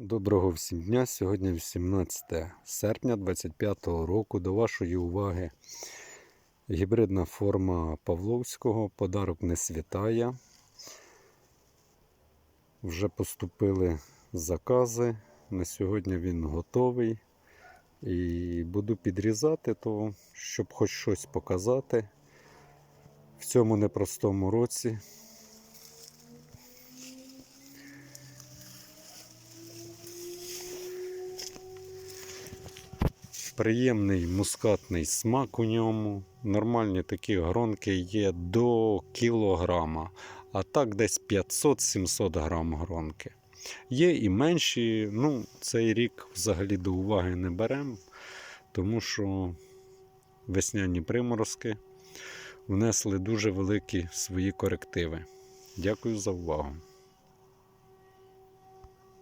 Доброго всім дня. Сьогодні 18 серпня 2025 року. До вашої уваги гібридна форма Павловського. Подарок не святає. Вже поступили закази. На сьогодні він готовий. І буду підрізати, то, щоб хоч щось показати в цьому непростому році. Приємний мускатний смак у ньому. Нормальні такі гронки є до кілограма, а так десь 500-700 грам гронки. Є і менші, ну, цей рік взагалі до уваги не беремо, тому що весняні приморозки внесли дуже великі свої корективи. Дякую за увагу.